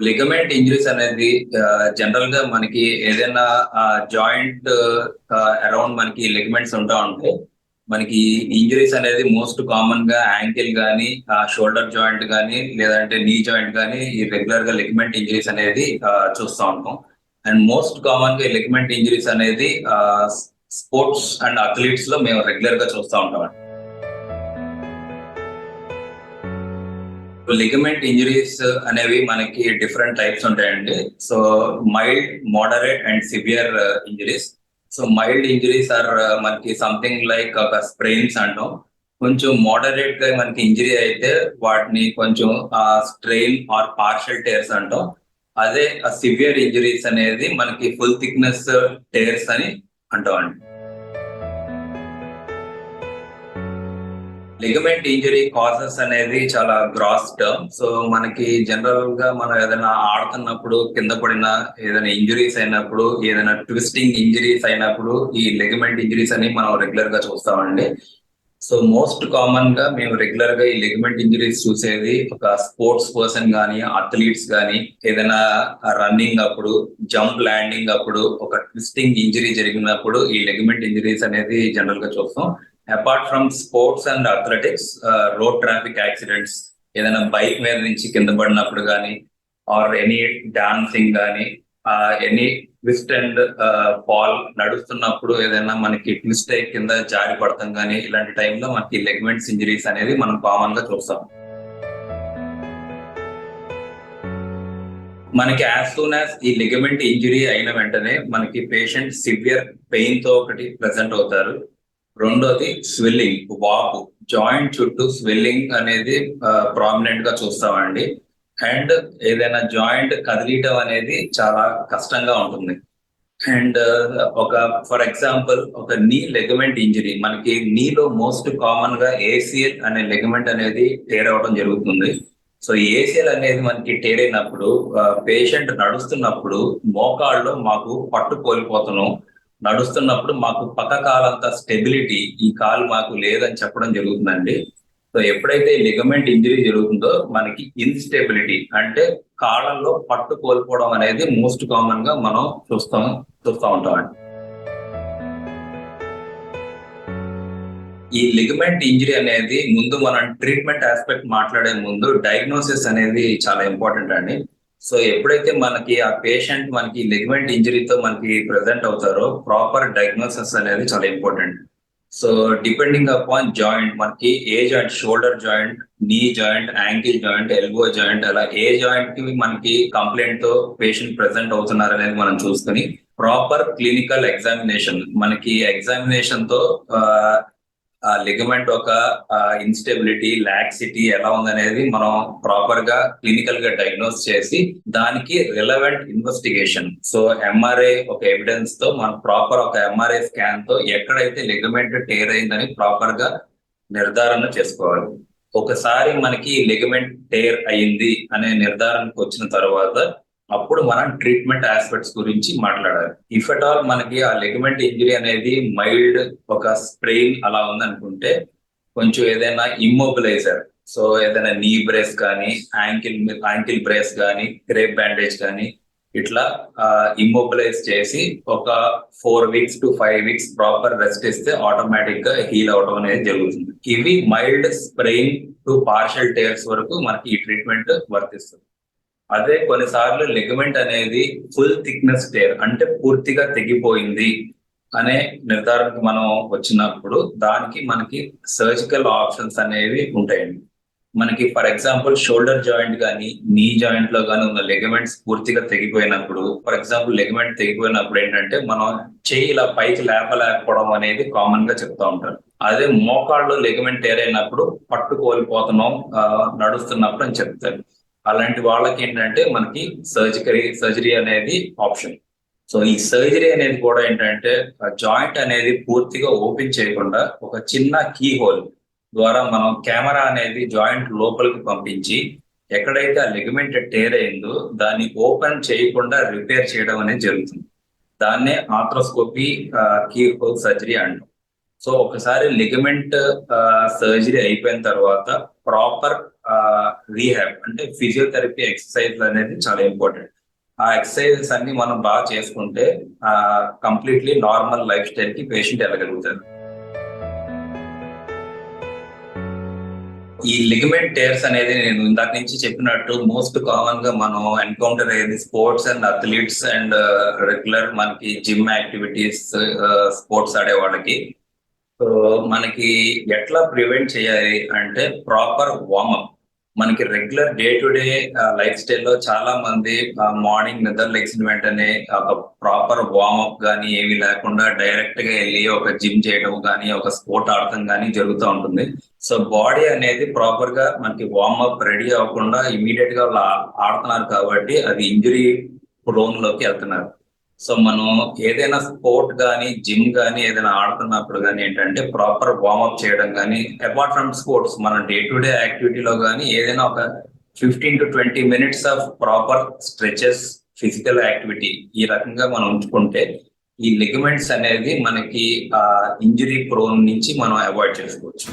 Ligament injuries అనేది జనరల్గా మనకి ఏదైనా జాయింట్ అరౌండ్ మనకి లిగమెంట్స్ ఉంటా ఉంటాయి మనకి ఇంజరీస్ అనేది మోస్ట్ కామన్గా యాంకిల్ కానీ షోల్డర్ జాయింట్ కానీ లేదంటే నీ జాయింట్ కానీ ఈ రెగ్యులర్గా లిగమెంట్ ఇంజరీస్ అనేది చూస్తూ ఉంటాం. అండ్ మోస్ట్ కామన్గా లిగమెంట్ ఇంజరీస్ అనేది స్పోర్ట్స్ అండ్ అథ్లీట్స్లో మేము రెగ్యులర్గా చూస్తూ ఉంటాం లిగమెంట్ ఇంజరీస్ అనేవి మనకి డిఫరెంట్ టైప్స్ ఉంటాయండి. So mild moderate and severe injuries so mild injuries are మనకి సంథింగ్ లైక్ ఒక స్ప్రెయిన్స్ అంటాం. కొంచెం మోడరేట్గా మనకి ఇంజరీ అయితే వాటిని కొంచెం స్ట్రెయిన్ ఆర్ పార్షల్ టేర్స్ అంటాం. అదే సివియర్ ఇంజరీస్ అనేది మనకి ఫుల్ థిక్నెస్ టేర్స్ అని అంటాం అండి లిగమెంట్ ఇంజరీ కాజెస్ అనేది చాలా గ్రాస్ టర్మ్ సో మనకి జనరల్గా మనం ఏదైనా ఆడుతున్నప్పుడు కింద పడిన ఏదైనా ఇంజరీస్ అయినప్పుడు ఏదైనా ట్విస్టింగ్ ఇంజరీస్ అయినప్పుడు ఈ లిగమెంట్ ఇంజరీస్ అని మనం రెగ్యులర్గా చూస్తామండి. సో మోస్ట్ కామన్గా మేము రెగ్యులర్గా ఈ లిగమెంట్ ఇంజరీస్ చూసేది ఒక స్పోర్ట్స్ పర్సన్ కానీ అథ్లీట్స్ కానీ ఏదైనా రన్నింగ్ అప్పుడు జంప్ ల్యాండింగ్ అప్పుడు ఒక ట్విస్టింగ్ ఇంజరీ జరిగినప్పుడు ఈ లిగమెంట్ ఇంజరీస్ అనేది జనరల్గా చూస్తాం. Apart from sports and athletics road traffic accidents ఏదైనా బైక్ మీద నుంచి కింద పడినప్పుడు కానీ ఆర్ ఎనీ డాన్సింగ్ కానీ ఎనీ ట్విస్ట్ అండ్ ఫాల్ నడుస్తున్నప్పుడు ఏదైనా మనకి ట్విస్ట్ అయ్యి కింద జారి పడతాం కానీ ఇలాంటి టైంలో మనకి లెగ్మెంట్స్ ఇంజరీస్ అనేది మనం కామన్గా చూస్తాం. మనకి యాజ్ సూన్ యాజ్ ఈ లిగమెంట్ ఇంజరీ అయిన వెంటనే మనకి పేషెంట్ సివియర్ పెయిన్తో ఒకటి ప్రెసెంట్ అవుతారు. రెండోది స్వెల్లింగ్ వాపు. జాయింట్ చుట్టూ స్వెల్లింగ్ అనేది ప్రామినెంట్గా చూస్తామండి. అండ్ ఏదైనా జాయింట్ కదిలీయటం అనేది చాలా కష్టంగా ఉంటుంది. అండ్ ఒక ఫర్ ఎగ్జాంపుల్ ఒక నీ లెగమెంట్ ఇంజరీ. మనకి నీలో మోస్ట్ కామన్గా ఏసీఎల్ అనే లెగమెంట్ అనేది టేర్ అవడం జరుగుతుంది. సో ఏసీఎల్ అనేది మనకి టేర్ అయినప్పుడు పేషెంట్ నడుస్తున్నప్పుడు మోకాళ్ళు మాకు పట్టు కోల్పోతున్నాం నడుస్తున్నప్పుడు మాకు పక్క కాలంత స్టెబిలిటీ ఈ కాలు మాకు లేదని చెప్పడం జరుగుతుందండి. సో ఎప్పుడైతే లిగమెంట్ ఇంజరీ జరుగుతుందో మనకి ఇన్స్టెబిలిటీ అంటే కాళ్ళల్లో పట్టు కోల్పోవడం అనేది మోస్ట్ కామన్గా మనం చూస్తాం చూస్తూ ఉంటామండి. ఈ లిగమెంట్ ఇంజరీ అనేది ముందు మనం ట్రీట్మెంట్ ఆస్పెక్ట్ మాట్లాడే ముందు డయాగ్నోసిస్ అనేది చాలా ఇంపార్టెంట్ అండి. సో ఎప్పుడైతే మనకి ఆ పేషెంట్ మనకి లిగమెంట్ ఇంజరీతో మనకి ప్రెసెంట్ అవుతారో ప్రాపర్ డయాగ్నోసిస్ అనేది చాలా important so depending upon joint మనకి ఏ joint shoulder joint knee joint ankle joint elbow joint అలా ఏ జాయింట్కి మనకి కంప్లైంట్తో పేషెంట్ ప్రెసెంట్ అవుతున్నారు అనేది మనం చూసుకుని ప్రాపర్ క్లినికల్ ఎగ్జామినేషన్ మనకి ఎగ్జామినేషన్తో ఆ లిగమెంట్ ఒక ఇన్స్టెబిలిటీ లాక్సిటీ ఎలా ఉందనేది మనం ప్రాపర్గా క్లినికల్గా డయాగ్నోస్ చేసి దానికి రిలవెంట్ ఇన్వెస్టిగేషన్ సో ఎంఆర్ఐ ఒక ఎవిడెన్స్తో మనం ప్రాపర్ ఒక ఎంఆర్ఐ స్కాన్తో ఎక్కడైతే లిగమెంట్ టేర్ అయిందని ప్రాపర్గా నిర్ధారణ చేసుకోవాలి. ఒకసారి మనకి లిగమెంట్ టేర్ అయింది అనే నిర్ధారణకు వచ్చిన తర్వాత అప్పుడు మనం ట్రీట్మెంట్ ఆస్పెక్ట్స్ గురించి మాట్లాడాలి. ఇఫ్ అట్ ఆల్ మనకి ఆ లెగమెంట్ ఇంజరీ అనేది మైల్డ్ ఒక స్ప్రెయిన్ అలా ఉందనుకుంటే కొంచెం ఏదైనా ఇమ్మొబిలైజర్ సో ఏదైనా నీ బ్రేస్ కానీ యాంకిల్ యాంకిల్ బ్రేస్ కానీ క్రేప్ బ్యాండేజ్ కానీ ఇట్లా ఇమ్మొబిలైజ్ చేసి ఒక four weeks to five weeks proper rest ఇస్తే ఆటోమేటిక్గా హీల్ అవడం అనేది జరుగుతుంది. ఇవి mild sprain to partial tears వరకు మనకి ఈ ట్రీట్మెంట్ వర్తిస్తుంది. అదే కొన్నిసార్లు లిగమెంట్ అనేది ఫుల్ థిక్నెస్ టేర్ అంటే పూర్తిగా తెగిపోయింది అనే నిర్ధారణకు మనం వచ్చినప్పుడు దానికి మనకి సర్జికల్ ఆప్షన్స్ అనేవి ఉంటాయండి. మనకి ఫర్ ఎగ్జాంపుల్ షోల్డర్ జాయింట్ కానీ నీ జాయింట్లో కానీ ఉన్న లెగమెంట్స్ పూర్తిగా తెగిపోయినప్పుడు ఫర్ ఎగ్జాంపుల్ లెగమెంట్ తెగిపోయినప్పుడు ఏంటంటే మనం చేయి ఇలా పైకి లేపలేకపోవడం అనేది కామన్గా చెప్తా ఉంటారు. అదే మోకాళ్ళు లెగమెంట్ ఏరైనప్పుడు పట్టు కోల్పోతున్నాం నడుస్తున్నప్పుడు అని చెప్తారు. అలాంటి వాళ్ళకి ఏంటంటే మనకి సర్జికరీ సర్జరీ అనేది ఆప్షన్ సో ఈ సర్జరీ అనేది కూడా ఏంటంటే జాయింట్ అనేది పూర్తిగా ఓపెన్ చేయకుండా ఒక చిన్న కీ హోల్ ద్వారా మనం కెమెరా అనేది జాయింట్ లోపలికి పంపించి ఎక్కడైతే ఆ లిగమెంట్ టేర్ అయిందో దాన్ని ఓపెన్ చేయకుండా రిపేర్ చేయడం అనేది జరుగుతుంది. దాన్నే ఆర్థ్రోస్కోపీ కీ హోల్ సర్జరీ అంటాం. సో ఒకసారి లిగమెంట్ సర్జరీ అయిపోయిన తర్వాత ప్రాపర్ రీహాబ్ అంటే ఫిజియోథెరపీ ఎక్సర్సైజ్ అనేది చాలా ఇంపార్టెంట్ ఆ ఎక్సర్సైజెస్ అన్ని మనం బాగా చేసుకుంటే కంప్లీట్లీ నార్మల్ లైఫ్ స్టైల్కి పేషెంట్ వెళ్ళగలుగుతారు. ఈ లిగమెంట్ టేర్స్ అనేది నేను ఇందాక నుంచి చెప్పినట్టు మోస్ట్ కామన్గా మనం ఎన్కౌంటర్ అయ్యేది sports and athletes and regular మనకి జిమ్ యాక్టివిటీస్ స్పోర్ట్స్ ఆడే వాళ్ళకి. సో మనకి ఎట్లా ప్రివెంట్ చేయాలి అంటే ప్రాపర్ వార్మప్ మనకి regular day to day life స్టైల్లో చాలా మంది మార్నింగ్ నిద్ర లెగ్సిన వెంటనే ఒక ప్రాపర్ వార్మప్ కానీ ఏమీ లేకుండా డైరెక్ట్గా వెళ్ళి ఒక జిమ్ చేయడం కానీ ఒక స్పోర్ట్ ఆడటం కానీ జరుగుతూ ఉంటుంది. సో బాడీ అనేది ప్రాపర్గా మనకి వార్మప్ రెడీ అవ్వకుండా ఇమీడియట్గా ఆడుతున్నారు కాబట్టి అది ఇంజురీ ప్రోన్లోకి వెళ్తున్నారు. సో మనం ఏదైనా స్పోర్ట్ కానీ జిమ్ కానీ ఏదైనా ఆడుతున్నప్పుడు కానీ ఏంటంటే ప్రాపర్ వార్మప్ చేయడం కానీ అపార్ట్ ఫ్రమ్ స్పోర్ట్స్ మన డే టు డే యాక్టివిటీలో కానీ ఏదైనా ఒక fifteen to twenty minutes of proper stretches physical activity ఈ రకంగా మనం ఉంచుకుంటే ఈ లిగమెంట్స్ అనేది మనకి ఆ ఇంజురీ ప్రోన్ నుంచి మనం అవాయిడ్ చేసుకోవచ్చు.